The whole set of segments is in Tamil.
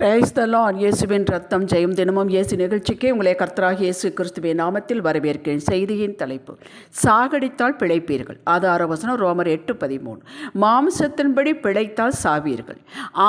பிரைஸ்தலான் இயேசுவின் ரத்தம் ஜெயம் தினமும் இயேசு நிகழ்ச்சிக்கு உங்களை கர்த்தராக இயேசு கிறிஸ்துவின் நாமத்தில் வரவேற்கிறேன். செய்தியின் தலைப்பு சாகடித்தால் பிழைப்பீர்கள். ஆதார வசனம் ரோமர் எட்டு பதிமூணு. மாம்சத்தின்படி பிழைத்தால் சாவீர்கள்.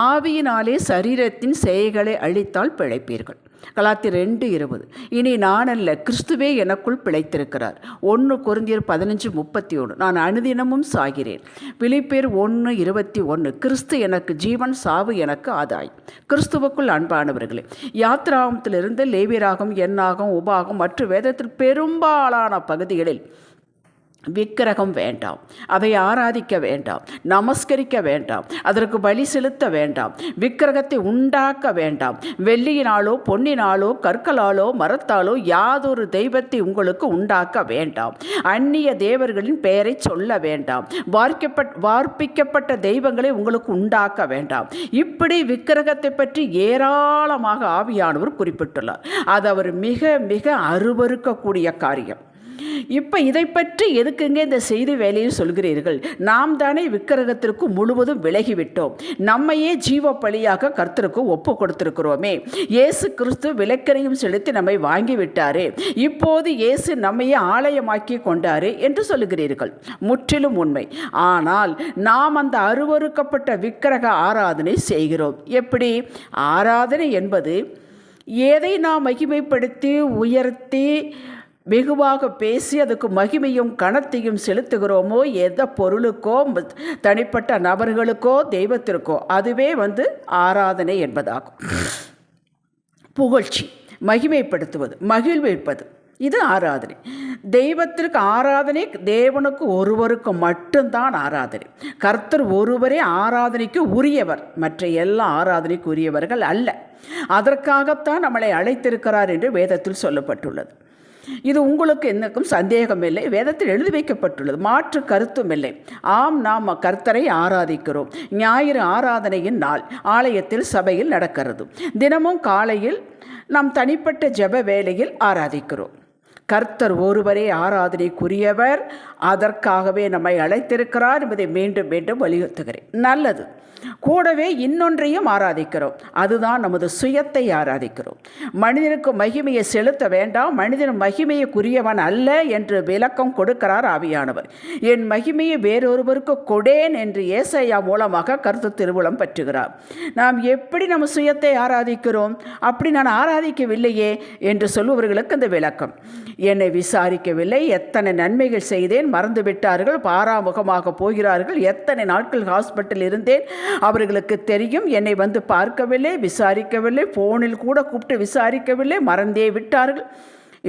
ஆவியினாலே சரீரத்தின் செயல்களை அழித்தால் பிழைப்பீர்கள். கலாத்தி ரெண்டு இருபது. இனி நான் அல்ல கிறிஸ்துவே எனக்குள் பிழைத்திருக்கிறார். ஒன்று குருந்தியர் பதினஞ்சு முப்பத்தி ஒன்று நான் அனுதினமும் சாகிறேன். விழிப்பேர் ஒன்று இருபத்தி ஒன்று கிறிஸ்து எனக்கு ஜீவன் சாவு எனக்கு ஆதாய் கிறிஸ்துவுக்குள் அன்பானவர்களே யாத்ராகமத்திலிருந்து லேவியராகும் எண்ணாகம் உபாகம் மற்றும் வேதத்தில் பெரும்பாலான பகுதிகளில் விக்கிரகம் வேண்டாம். அதை ஆராதிக்க வேண்டாம். நமஸ்கரிக்க வேண்டாம். அதற்கு பலி செலுத்த வேண்டாம். விக்கிரகத்தை உண்டாக்க வேண்டாம். வெள்ளியினாலோ பொன்னினாலோ கற்களாலோ மரத்தாலோ யாதொரு தெய்வத்தை உங்களுக்கு உண்டாக்க வேண்டாம். அந்நிய தேவர்களின் பெயரை சொல்ல வேண்டாம். வார்க்கப்பட் வார்ப்பிக்கப்பட்ட தெய்வங்களை உங்களுக்கு உண்டாக்க வேண்டாம். இப்படி விக்கிரகத்தை பற்றி ஏராளமாக ஆவியானவர் குறிப்பிட்டுள்ளார். அது அவர் மிக மிக அருவறுக்கக்கூடிய காரியம். இப்போ இதை பற்றி எதுக்குங்க இந்த செய்தி வேலையில் சொல்கிறீர்கள்? நாம் தானே விக்கிரகத்திற்கு முழுவதும் விலகிவிட்டோம். நம்மையே ஜீவ பலியாக கர்த்தருக்கு ஒப்பு கொடுத்திருக்கிறோமே. இயேசு கிறிஸ்து விளக்கரையும் செலுத்தி நம்மை வாங்கிவிட்டாரே. இப்போது இயேசு நம்மையே ஆலயமாக்கி கொண்டாரு என்று சொல்லுகிறீர்கள். முற்றிலும் உண்மை. ஆனால் நாம் அந்த அருவறுக்கப்பட்ட விக்கிரக ஆராதனை செய்கிறோம். எப்படி? ஆராதனை என்பது எதை நாம் மகிமைப்படுத்தி உயர்த்தி வெகுவாக பேசி அதுக்கு மகிமையும் கணத்தையும் செலுத்துகிறோமோ எந்த பொருளுக்கோ தனிப்பட்ட நபர்களுக்கோ தெய்வத்திற்கோ அதுவே வந்து ஆராதனை என்பதாகும். புகழ்ச்சி மகிமைப்படுத்துவது மகிழ்விப்பது இது ஆராதனை. தெய்வத்திற்கு ஆராதனை தேவனுக்கு ஒருவருக்கு மட்டும்தான் ஆராதனை. கர்த்தர் ஒருவரே ஆராதனைக்கு உரியவர். மற்ற எல்லா ஆராதனைக்கு உரியவர்கள் அல்ல. அதற்காகத்தான் நம்மளை அழைத்திருக்கிறார் என்று வேதத்தில் சொல்லப்பட்டுள்ளது. இது உங்களுக்கு என்னக்கும் சந்தேகம் இல்லை. வேதத்தில் எழுதி வைக்கப்பட்டுள்ளது. மாற்று கருத்தும் இல்லை. ஆம் நாம் கர்த்தரை ஆராதிக்கிறோம். ஞாயிறு ஆராதனையின் நாள் ஆலயத்தில் சபையில் நடக்கிறது. தினமும் காலையில் நாம் தனிப்பட்ட ஜெப வேலையில் ஆராதிக்கிறோம். கர்த்தர் ஒருவரே ஆராதனைக்குரியவர். அதற்காகவே நம்மை அழைத்திருக்கிறார் என்பதை மீண்டும் மீண்டும் வலியுறுத்துகிறேன். நல்லது. கூடவே இன்னொன்றையும் ஆராதிக்கிறோம். அதுதான் நமது சுயத்தை ஆராதிக்கிறோம். மனிதனுக்கு மகிமையை செலுத்த வேண்டாம். மனிதன் மகிமையுக்குரியவன் அல்ல என்று விளக்கம் கொடுக்கிறார் ஆவியானவர். என் மகிமையை வேறொருவருக்கு கொடேன் என்று ஏசையா மூலமாக கருத்து திருவுளம் பற்றுகிறார். நாம் எப்படி நம்ம சுயத்தை ஆராதிக்கிறோம்? அப்படி நான் ஆராதிக்கவில்லையே என்று சொல்லுவவர்களுக்கு இந்த விளக்கம். என்னை விசாரிக்கவில்லை. எத்தனை நன்மைகள் செய்தேன். மறந்து விட்டார்கள் பாராமுகமாக போகிறார்கள். எத்தனை நாட்கள் ஹாஸ்பிட்டல் இருந்தேன். அவர்களுக்கு தெரியும். என்னை வந்து பார்க்கவில்லை விசாரிக்கவில்லை ஃபோனில் கூட கூப்பிட்டு விசாரிக்கவில்லை மறந்தே விட்டார்கள்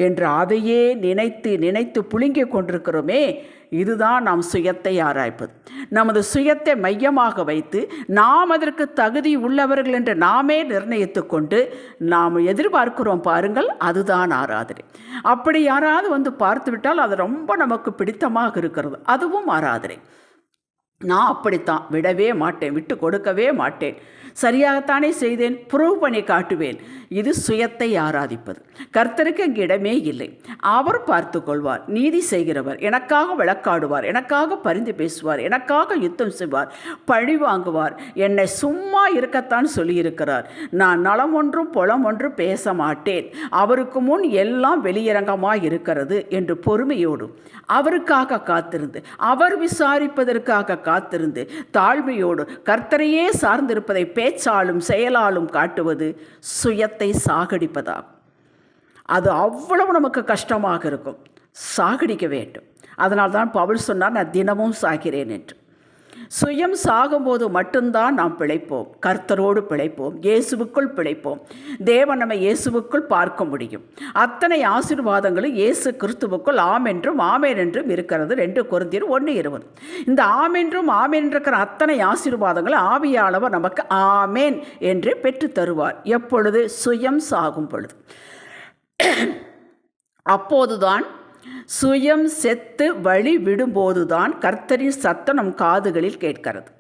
என்று அதையே நினைத்து நினைத்து புழுங்கிக் கொண்டிருக்கிறோமே. இதுதான் நாம் சுயத்தை ஆராய்ப்பது. நமது சுயத்தை மையமாக வைத்து நாம் அதற்கு தகுதி உள்ளவர்கள் என்று நாமே நிர்ணயித்து கொண்டு நாம் எதிர்பார்க்கிறோம் பாருங்கள் அதுதான் ஆராதனை. அப்படி யாராவது வந்து பார்த்து விட்டால் அது ரொம்ப நமக்கு பிடித்தமாக இருக்கிறது. அதுவும் ஆராதனை. நான் அப்படித்தான் விடவே மாட்டேன் விட்டு கொடுக்கவே மாட்டேன். சரியாகத்தானே செய்தேன் ப்ரூவ் பண்ணி காட்டுவேன். இது சுயத்தை ஆராதிப்பது. கர்த்தருக்கு அங்கே இடமே இல்லை. அவர் பார்த்து கொள்வார் நீதி செய்கிறவர் எனக்காக விளக்காடுவார் எனக்காக பரிந்து பேசுவார் எனக்காக யுத்தம் செய்வார் பழி வாங்குவார். என்னை சும்மா இருக்கத்தான் சொல்லியிருக்கிறார். நான் நலம் ஒன்றும் புலம் ஒன்றும் பேச மாட்டேன். அவருக்கு முன் எல்லாம் வெளியரங்கமாக இருக்கிறது என்று பொறுமையோடும் அவருக்காக காத்திருந்து அவர் விசாரிப்பதற்காக காத்திருந்து தாழ்மையோடு கர்த்தரையே சார்ந்திருப்பதை பேச்சாலும் செயலாலும் காட்டுவது சுயத்தை சாகடிப்பதாகும். அது அவ்வளவு நமக்கு கஷ்டமாக இருக்கும். சாகடிக்க வேண்டும். அதனால்தான் பவுல் சொன்னார் நான் தினமும் சாகிறேன் என்று. சுயம் சாகும்போது மட்டும்தான் நாம் பிழைப்போம். கர்த்தரோடு பிழைப்போம். இயேசுவுக்குள் பிழைப்போம். தேவன் நம்ம இயேசுவுக்குள் பார்க்க முடியும். அத்தனை ஆசீர்வாதங்களும் இயேசு கிறிஸ்துவுக்குள் ஆம் என்றும் ஆமேன் என்றும் இருக்கிறது. ரெண்டு குருந்தியர் ஒன்று இருபது. இந்த ஆமென்றும் ஆமேன் இருக்கிற அத்தனை ஆசீர்வாதங்களும் ஆவியானவர் நமக்கு ஆமேன் என்று பெற்று தருவார். எப்பொழுது? சுயம் சாகும் பொழுது. அப்போதுதான் சுயம் செத்து வழி விடும்போதுதான் கர்த்தரின் சத்தம் நம் காதுகளில் கேட்கிறது.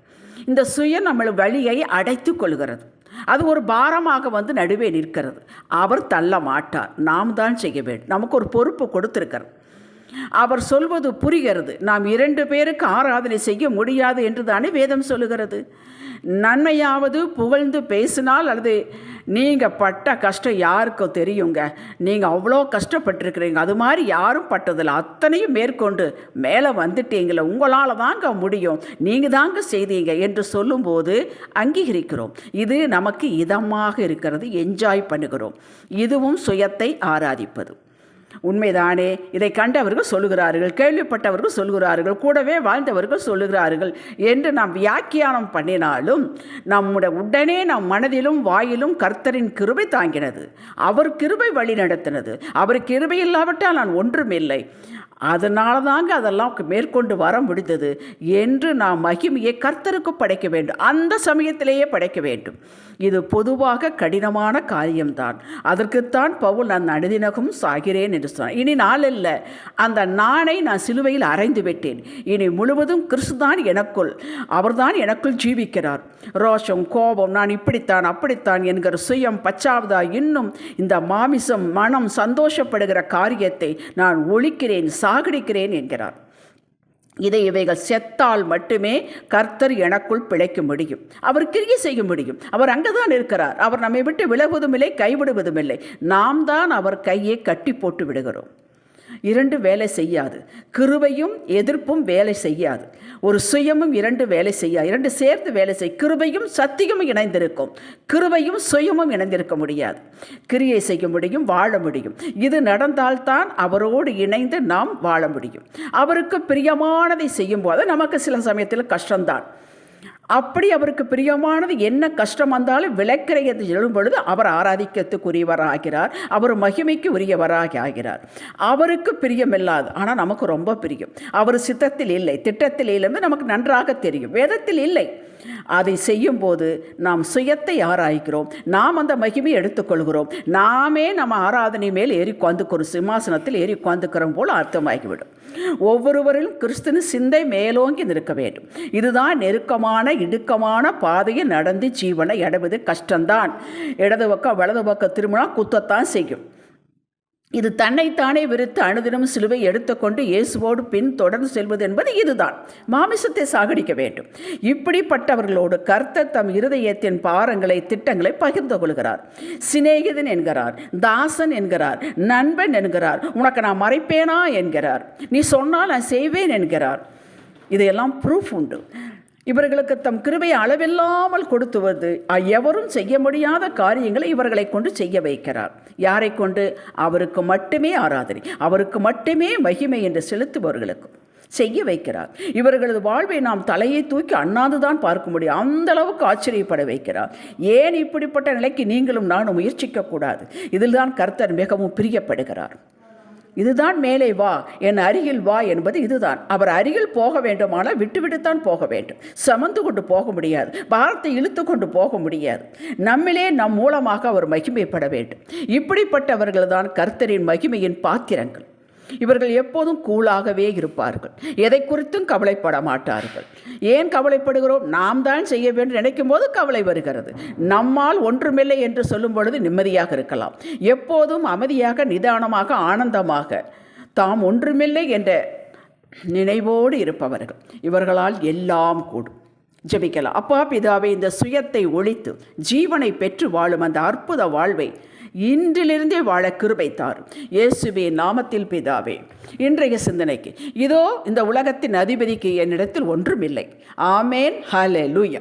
இந்த சுயம் நம்மளை வழியை அடைத்து கொள்கிறது. அது ஒரு பாரமாக வந்து நடுவே நிற்கிறது. அவர் தள்ள மாட்டார். நாம் தான் செய்ய வேண்டும். நமக்கு ஒரு பொறுப்பு கொடுத்துருக்கிறது. அவர் சொல்வது புரிகிறது. நாம் இரண்டு பேருக்கு ஆராதனை செய்ய முடியாது என்று தானே வேதம் சொல்லுகிறது. நன்மையாவது புகழ்ந்து பேசினால் அல்லது நீங்கள் பட்ட கஷ்டம் யாருக்கும் தெரியுங்க. நீங்கள் அவ்வளோ கஷ்டப்பட்டிருக்கிறீங்க. அது மாதிரி யாரும் பட்டதில்லை. அத்தனையும் மேற்கொண்டு மேலே வந்துட்டீங்களே. உங்களால் தாங்க முடியும். நீங்கள் தாங்க செய்தீங்க என்று சொல்லும்போது அங்கீகரிக்கிறோம். இது நமக்கு இதமாக இருக்கிறது. என்ஜாய் பண்ணுகிறோம். இதுவும் சுயத்தை ஆராதிப்பது. உண்மைதானே? இதை கண்டவர்கள் சொல்லுகிறார்கள் கேள்விப்பட்டவர்கள் சொல்லுகிறார்கள் கூடவே வாழ்ந்தவர்கள் சொல்லுகிறார்கள். என்று நாம் வியாக்கியானம் பண்ணினாலும் நம்முடைய உடனே நம் மனதிலும் வாயிலும் கர்த்தரின் கிருபை தாங்கினது. அவர் கிருபை வழி நடத்தினது அவர் கிருபை இல்லாவிட்டால் நான் ஒன்றுமில்லை. அதனால தாங்க அதெல்லாம் மேற்கொண்டு வர முடிந்தது என்று நாம் மகிமையை கர்த்தருக்கு படைக்க வேண்டும். அந்த சமயத்திலேயே படைக்க வேண்டும். இது பொதுவாக கடினமான காரியம்தான். அதற்குத்தான் பவுல் நான் அனுதினகம் சாகிறேன் என்று சொன்னான் இனி நாள் இல்லை அந்த நானை நான் சிலுவையில் அரைந்து விட்டேன். இனி முழுவதும் கிறிஸ்து தான் எனக்குள் அவர்தான் எனக்குள் ஜீவிக்கிறார். ரோஷம் கோபம் நான் இப்படித்தான் அப்படித்தான் என்கிற சுயம் பச்சாவதா? இன்னும் இந்த மாமிசம் மனம் சந்தோஷப்படுகிற காரியத்தை நான் ஒழிக்கிறேன் சாகடிக்கிறேன் என்கிறார். இதை இவைகள் செத்தால் மட்டுமே கர்த்தர் எனக்குள் பிழைக்க முடியும். அவர் கிரிய செய்ய முடியும். அவர் அங்கே தான் இருக்கிறார். அவர் நம்மை விட்டு விலகுவதும் இல்லை கைவிடுவதும் இல்லை. நாம் தான் அவர் கையை கட்டி போட்டு விடுகிறோம். இரண்டு வேலை செய்யாது. கிருபையும் எதிர்ப்பும் வேலை செய்யாது. ஒரு சுயமும் இரண்டு வேலை செய்ய இரண்டு சேர்ந்து வேலை செய். கிருபையும் சத்தியமும் இணைந்திருக்கும். கிருபையும் சுயமும் இணைந்திருக்க முடியாது. கிரியை செய்ய முடியும் வாழ முடியும். இது நடந்தால்தான் அவரோடு இணைந்து நாம் வாழ முடியும். அவருக்கு பிரியமானதை செய்யும் போது நமக்கு சில சமயத்தில் கஷ்டம்தான். அப்படி அவருக்கு பிரியமானது என்ன கஷ்டம் வந்தாலும் விளக்கிறை என்று எழும் பொழுது அவர் ஆராதிக்கத்துக்குரியவராகிறார். அவர் மகிமைக்கு உரியவராக ஆகிறார் அவருக்கு பிரியமில்லாது. ஆனால் நமக்கு ரொம்ப பிரியம். அவர் சித்தத்தில் இல்லை. திட்டத்தில் இல்லை நமக்கு நன்றாக தெரியும். வேதத்தில் இல்லை. அதை செய்யும்போது நாம் சுயத்தை ஆராய்கிறோம். நாம் அந்த மகிமையை எடுத்துக்கொள்கிறோம். நாமே நம்ம ஆராதனை மேல் ஏறி உட்காந்துக்கிறோம் சிம்மாசனத்தில் ஏறி உட்காந்துக்கிறோம் போல் அர்த்தமாகிவிடும். ஒவ்வொருவரிலும் கிறிஸ்துவின் சிந்தை மேலோங்கி நிற்க வேண்டும். இதுதான் நெருக்கமான இடுக்கமான பாதையை நடந்து ஜீவனை அடைவது கஷ்டம்தான். இடது பக்கம் வலது பக்கம் திரும்பினா குத்தத்தான் செய்யும். இது தன்னைத்தானே விருத்து அனுதினம் சிலுவை எடுத்துக்கொண்டு இயேசுவோடு பின் தொடர்ந்து செல்வது என்பது இதுதான். மாமிசத்தை சாகடிக்க வேண்டும். இப்படிப்பட்டவர்களோடு கர்த்தர் தம் இருதயத்தின் பாரங்களை திட்டங்களை பகிர்ந்து கொள்கிறார். சிநேகிதன் என்கிறார் தாசன் என்கிறார் நண்பன் என்கிறார் உனக்கு நான் மறைப்பேனா என்கிறார். நீ சொன்னால் நான் செய்வேன் என்கிறார். இதையெல்லாம் ப்ரூஃப் உண்டு. இவர்களுக்கு தம் கிருபை அளவில்லாமல் கொடுத்துவது எவரும் செய்ய முடியாத காரியங்களை இவர்களை கொண்டு செய்ய வைக்கிறார். யாரை கொண்டு? அவருக்கு மட்டுமே ஆராதனை அவருக்கு மட்டுமே மகிமை என்று செலுத்துபவர்களுக்கு செய்ய வைக்கிறார். இவர்களது வாழ்வை நாம் தலையை தூக்கி அண்ணாந்துதான் பார்க்க முடியும். அந்த அளவுக்கு ஆச்சரியப்பட வைக்கிறார். ஏன் இப்படிப்பட்ட நிலைக்கு நீங்களும் நானும் முயற்சிக்கக்கூடாது இதில்தான் கர்த்தர் மிகவும் பிரியப்படுகிறார். இதுதான் மேலே வா என் அருகில் வா என்பது இதுதான். அவர் அருகில் போக வேண்டுமானால் விட்டுவிட்டுத்தான் போக வேண்டும். சமந்து கொண்டு போக முடியாது. பாரத்தை இழுத்து கொண்டு போக முடியாது. நம்மிலே நம் மூலமாக அவர் மகிமைப்பட வேண்டும். இப்படிப்பட்டவர்கள் தான் கர்த்தரின் மகிமையின் பாத்திரங்கள். இவர்கள் எப்போதும் கூலாகவே இருப்பார்கள். எதை குறித்தும் கவலைப்பட மாட்டார்கள். ஏன் கவலைப்படுகிறோம்? நாம் தான் செய்ய வேண்டும். நினைக்கும் போது கவலை வருகிறது. நம்மால் ஒன்றுமில்லை என்று சொல்லும் பொழுது நிம்மதியாக இருக்கலாம். எப்போதும் அமைதியாக நிதானமாக ஆனந்தமாக தாம் ஒன்றுமில்லை என்ற நினைவோடு இருப்பவர்கள். இவர்களால் எல்லாம் கூடும். ஜபிக்கலாம். அப்பா பிதாவை இந்த சுயத்தை ஒழித்து ஜீவனை பெற்று வாழும் அந்த அற்புத வாழ்வை இன்றிலிருந்தே வாழ கிருபை தாரும் இயேசுவே நாமத்தில் பிதாவே இன்றைய சிந்தனைக்கு இதோ இந்த உலகத்தின் அதிபதிக்கு என்னிடத்தில் ஒன்றுமில்லை. ஆமேன். ஹலே லூயா